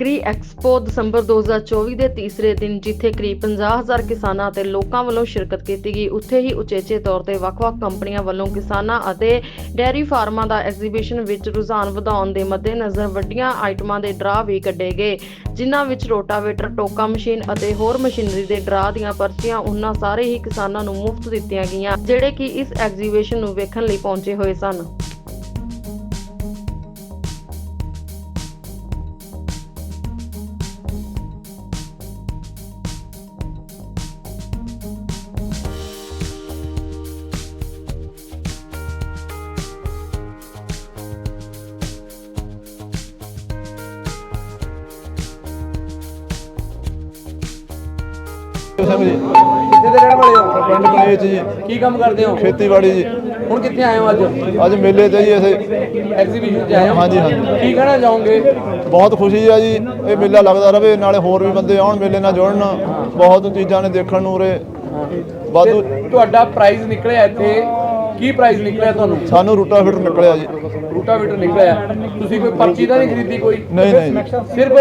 Agri expo ਦਸੰਬਰ 2024 ਦੇ ਤੀਸਰੇ ਦਿਨ, ਜਿੱਥੇ ਕਰੀਬ 50000 ਕਿਸਾਨਾਂ ਅਤੇ ਲੋਕਾਂ ਵੱਲੋਂ ਸ਼ਿਰਕਤ ਕੀਤੀ ਗਈ, ਉੱਥੇ ਹੀ ਉਚੇਚੇ ਤੌਰ ਤੇ ਵੱਖ-ਵੱਖ ਕੰਪਨੀਆਂ ਵੱਲੋਂ ਕਿਸਾਨਾਂ ਅਤੇ ਡੈਰੀ ਫਾਰਮਾਂ ਦਾ ਐਗਜ਼ੀਬਿਸ਼ਨ ਵਿੱਚ ਰੁਝਾਨ ਵਧਾਉਣ ਦੇ ਮੱਦੇਨਜ਼ਰ ਵੱਡੀਆਂ ਆਈਟਮਾਂ ਦੇ ਡਰਾਅ ਵੀ ਕੱਢੇ ਗਏ, ਜਿਨ੍ਹਾਂ ਵਿੱਚ ਰੋਟਾਵੇਟਰ, ਟੋਕਾ ਮਸ਼ੀਨ ਅਤੇ ਹੋਰ ਮਸ਼ੀਨਰੀ ਦੇ ਡਰਾ ਦੀਆਂ ਪਰਚੀਆਂ ਉਹਨਾਂ ਸਾਰੇ ਹੀ ਕਿਸਾਨਾਂ ਨੂੰ ਮੁਫਤ ਦਿੱਤੀਆਂ ਗਈਆਂ, ਜਿਹੜੇ ਕਿ ਇਸ ਐਗਜ਼ੀਬਿਸ਼ਨ ਨੂੰ ਵੇਖਣ ਲਈ ਪਹੁੰਚੇ ਹੋਏ ਸਨ। ਸਿੰਘ ਜੀ ਕਿੱਥੇ ਦੇ ਰਹਿਣ ਵਾਲੇ ਹੋ? ਪਿੰਡ ਕਨੇਜ ਜੀ। ਕੀ ਕੰਮ ਕਰਦੇ ਹੋ? ਖੇਤੀਬਾੜੀ ਜੀ। ਹੁਣ ਕਿੱਥੇ ਆਏ ਹੋ ਅੱਜ? ਅੱਜ ਮੇਲੇ ਤੇ ਜੀ ਅਸੀਂ। ਐਗਜ਼ੀਬਿਸ਼ਨ 'ਚ ਆਏ ਹੋ? ਹਾਂਜੀ, ਹਾਂਜੀ। ਕੀ ਕਹਿਣਾ ਚਾਹੋਗੇ? ਬਹੁਤ ਖੁਸ਼ੀ ਆ ਜੀ। ਇਹ ਮੇਲਾ ਲੱਗਦਾ ਰਵੇ ਨਾਲੇ ਹੋਰ ਵੀ ਬੰਦੇ ਆਉਣ ਮੇਲੇ ਨਾਲ ਜੁੜਨ। ਬਹੁਤ ਚੀਜ਼ਾਂ ਨੇ ਦੇਖਣ ਨੂੰ ਉਰੇ। ਵਾਧੂ ਤੁਹਾਡਾ ਪ੍ਰਾਈਜ਼ ਨਿਕਲਿਆ ਇੱਥੇ। ਕੀ ਪ੍ਰਾਈਜ਼ ਨਿਕਲਿਆ ਤੁਹਾਨੂੰ? ਸਾਨੂੰ ਰੂਟਾਵੀਟਰ ਨਿਕਲਿਆ ਜੀ। ਰੂਟਾਵੀਟਰ ਨਿਕਲਿਆ। ਤੁਸੀਂ ਕੋਈ ਪਰਚੀ ਤਾਂ ਨਹੀਂ ਖਰੀਦੀ ਕੋਈ? ਨਹੀਂ ਨਹੀਂ। ਸਿਰਫ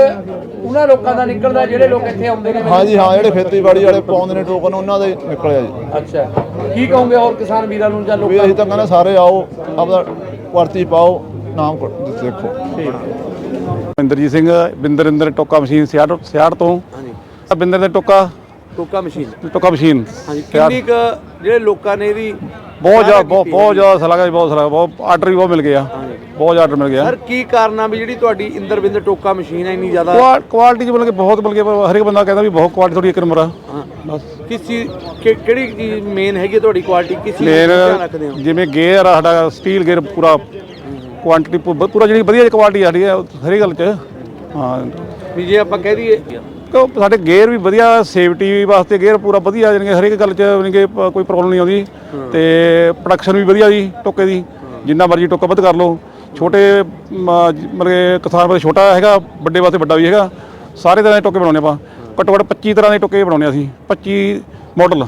ਉਹਨਾਂ ਲੋਕਾਂ ਦਾ ਨਿਕਲਦਾ ਜਿਹੜੇ ਲੋਕ ਇੱਥੇ ਆਉਂਦੇ ਨੇ। ਹਾਂ ਜੀ ਹਾਂ ਜਿਹੜੇ ਖੇਤੀਬਾੜੀ ਵਾਲੇ ਪਾਉਂਦੇ ਨੇ ਟੋਕਨ ਉਹਨਾਂ ਦਾ ਨਿਕਲਿਆ ਜੀ। ਅੱਛਾ। ਕੀ ਕਹੋਗੇ ਹੋਰ ਕਿਸਾਨ ਵੀਰਾਂ ਨੂੰ ਜਾਂ ਵੀ ਲੋਕਾਂ ਅਸੀਂ ਤਾਂ ਕਹਿੰਦੇ ਸਾਰੇ ਆਓ ਆਪਦਾ ਪਰਚੀ ਪਾਓ ਨਾਮ ਕ- ਦੇਖੋ। ਇੰਦਰਜੀਤ ਸਿੰਘ ਬਿੰਦਰਿੰਦਰ ਟੋਕਾ ਮਸ਼ੀਨ ਸਿਆੜ ਸਿਆੜ ਤੋਂ। ਹਾਂਜੀ। ਬਿੰਦਰ ਦੇ ਟੋਕਾ? ਟੋਕਾ ਮਸ਼ੀਨ। ਟੋਕਾ ਮਸ਼ੀਨ। ਹਾਂਜੀ। ਕਿੰਨੀ ਕੁ ਜਿਹੜੇ ਲੋਕਾਂ ਨੇ ਇਹਦੀ ਬਹੁਤ ਜ਼ਿਆਦਾ ਬਹੁਤ ਬਹੁਤ ਜ਼ਿਆਦਾ ਸਲਾਗਾ ਜੀ ਬਹੁਤ ਸਲਾਗਾ ਬਹੁਤ ਆਰਡਰ ਵੀ ਬਹੁਤ ਮਿਲ ਗਿਆ। ਬਹੁਤ ਆਰਡਰ ਮਿਲ ਗਿਆ ਸਰ ਕੀ ਕਾਰਨ ਆ ਵੀ ਜਿਹੜੀ ਤੁਹਾਡੀ ਇੰਦਰਬਿੰਦ ਟੋਕਾ ਮਸ਼ੀਨ ਹੈ ਇੰਨੀ ਜ਼ਿਆਦਾ? ਕੁਆ- ਕੁਆਲਿਟੀ ਚ ਮਿਲ ਕੇ ਬਹੁਤ ਮਿਲ ਗਿਆ ਹਰ ਇੱਕ ਬੰਦਾ ਕਹਿੰਦਾ ਵੀ ਬਹੁਤ ਕੁਆਲਿਟੀ ਥੋੜੀ ਇੱਕ ਨੰਬਰ ਆ। ਹਾਂ। ਬਸ। ਕਿਸ ਚੀਜ਼ ਕਿ- ਕਿਹੜੀ ਚੀਜ਼ ਮੇਨ ਹੈਗੀ ਤੁਹਾਡੀ ਕੁਆਲਿਟੀ? ਕਿਸ ਚੀਜ਼ ਦਾ ਧਿਆਨ ਰੱਖਦੇ ਹੋ? ਜਿਵੇਂ ਗੇਅਰ ਆ ਸਾਡਾ ਸਟੀਲ ਗੇਅਰ ਪੂਰਾ ਕੁਆਂਟੀਟੀ ਪੂਰਾ ਜਿਹੜੀ ਵਧੀਆ ਕੁਆਲਿਟੀ ਆ ਰਹੀ ਹੈ ਹਰ ਗੱਲ ਚ। ਹਾਂ। ਵੀ ਜੇ ਆਪਾਂ ਕਹਿ ਦਈਏ ਕਿਉਂ ਸਾਡੇ ਗੇਅਰ ਵੀ ਵਧੀਆ ਸੇਫਟੀ ਵਾਸਤੇ ਗੇਅਰ ਪੂਰਾ ਵਧੀਆ ਜਾਣੀ ਕਿ ਹਰ ਇੱਕ ਗੱਲ 'ਚ ਜਾਣੀ ਕਿ ਪ- ਕੋਈ ਪ੍ਰੋਬਲਮ ਨਹੀਂ ਆਉਂਦੀ ਤੇ ਪ੍ਰੋਡਕਸ਼ਨ ਵੀ ਵਧੀਆ ਜੀ ਟੋਕੇ ਦੀ ਜਿੰਨਾ ਮਰਜ਼ੀ ਟੋਕਾ ਵੱਧ ਕਰ ਲਓ। ਛੋਟੇ ਮ, ਜ- ਮਤਲਬ ਕਿ ਕਿਸਾਨ ਵਾਸਤੇ ਛੋਟਾ ਹੈਗਾ ਵੱਡੇ ਵਾਸਤੇ ਵੱਡਾ ਵੀ ਹੈਗਾ ਸਾਰੇ ਤਰ੍ਹਾਂ ਦੇ ਟੋਕੇ ਬਣਾਉਂਦੇ ਆਪਾਂ। ਘੱਟੋ ਘੱਟ 25 ਤਰ੍ਹਾਂ ਦੇ ਟੋਕੇ ਬਣਾਉਂਦੇ ਅਸੀਂ 25 ਮਾਡਲ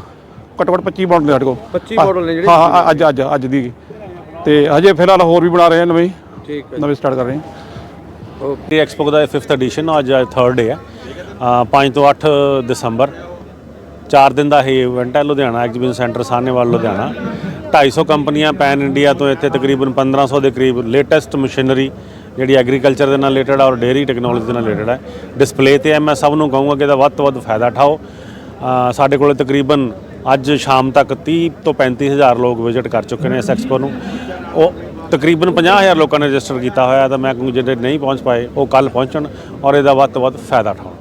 ਘੱਟੋ ਘੱਟ 25 ਮਾਡਲ ਨੇ ਸਾਡੇ ਕੋਲ। 25 ਮਾਡਲ ਨੇ ਜਿਹੜੇ ਹਾਂ ਹਾਂ ਅੱਜ ਅੱਜ ਅੱਜ ਦੀ। ਤੇ ਹਜੇ ਫਿਲਹਾਲ ਹੋਰ ਵੀ ਬਣਾ ਰਹੇ ਹਾਂ ਨਵੇਂ। ਠੀਕ ਨਵੇਂ ਸਟਾਰਟ ਕਰ ਰਹੇ ਹਾਂ। ਇਹ ਐਕਸਪੋ ਦਾ 5th ਐਡੀਸ਼ਨ ਅੱਜ 3rd ਡੇ ਹੈ। 5 ਤੋਂ 8 ਦਸੰਬਰ 4 ਦਿਨ ਦਾ ਇਹ ਇਵੈਂਟ ਹੈ, ਲੁਧਿਆਣਾ ਐਗਜ਼ੀਬਿਸ਼ਨ ਸੈਂਟਰ ਸਾਹਨੇਵਾਲ, ਲੁਧਿਆਣਾ। 250 ਕੰਪਨੀਆਂ ਪੈਨ ਇੰਡੀਆ ਤੋਂ ਇੱਥੇ ਤਕਰੀਬਨ 1500 ਦੇ ਕਰੀਬ ਲੇਟੈਸਟ ਮਸ਼ੀਨਰੀ ਜਿਹੜੀ ਐਗਰੀਕਲਚਰ ਦੇ ਨਾਲ ਰਿਲੇਟਡ ਔਰ ਡੇਅਰੀ ਟੈਕਨੋਲੋਜੀ ਦੇ ਨਾਲ ਰਿਲੇਟਡ ਹੈ ਡਿਸਪਲੇ ਤੇ ਹੈ ਮੈਂ ਸਭ ਨੂੰ ਕਹੂੰਗਾ ਕਿ ਇਹਦਾ ਵੱਧ ਤੋਂ ਵੱਧ ਫਾਇਦਾ ਉਠਾਓ। ਸਾਡੇ ਕੋਲ ਤਕਰੀਬਨ ਅੱਜ ਸ਼ਾਮ ਤੱਕ 30 ਤੋਂ 35000 ਲੋਕ ਵਿਜ਼ਿਟ ਕਰ ਚੁੱਕੇ ਨੇ ਇਸ ਐਕਸਪੋ ਨੂੰ। ਉਹ ਤਕਰੀਬਨ 50000 ਲੋਕਾਂ ਨੇ ਰਜਿਸਟਰ ਕੀਤਾ ਹੋਇਆ, ਤਾਂ ਮੈਂ ਕਹੂੰ ਜਿਹੜੇ ਨਹੀਂ ਪਹੁੰਚ ਪਾਏ, ਉਹ ਕੱਲ ਪਹੁੰਚਣ ਔਰ ਇਹਦਾ ਵੱਧ ਤੋਂ ਵੱਧ ਫਾਇਦਾ ਉਠਾਉਣ।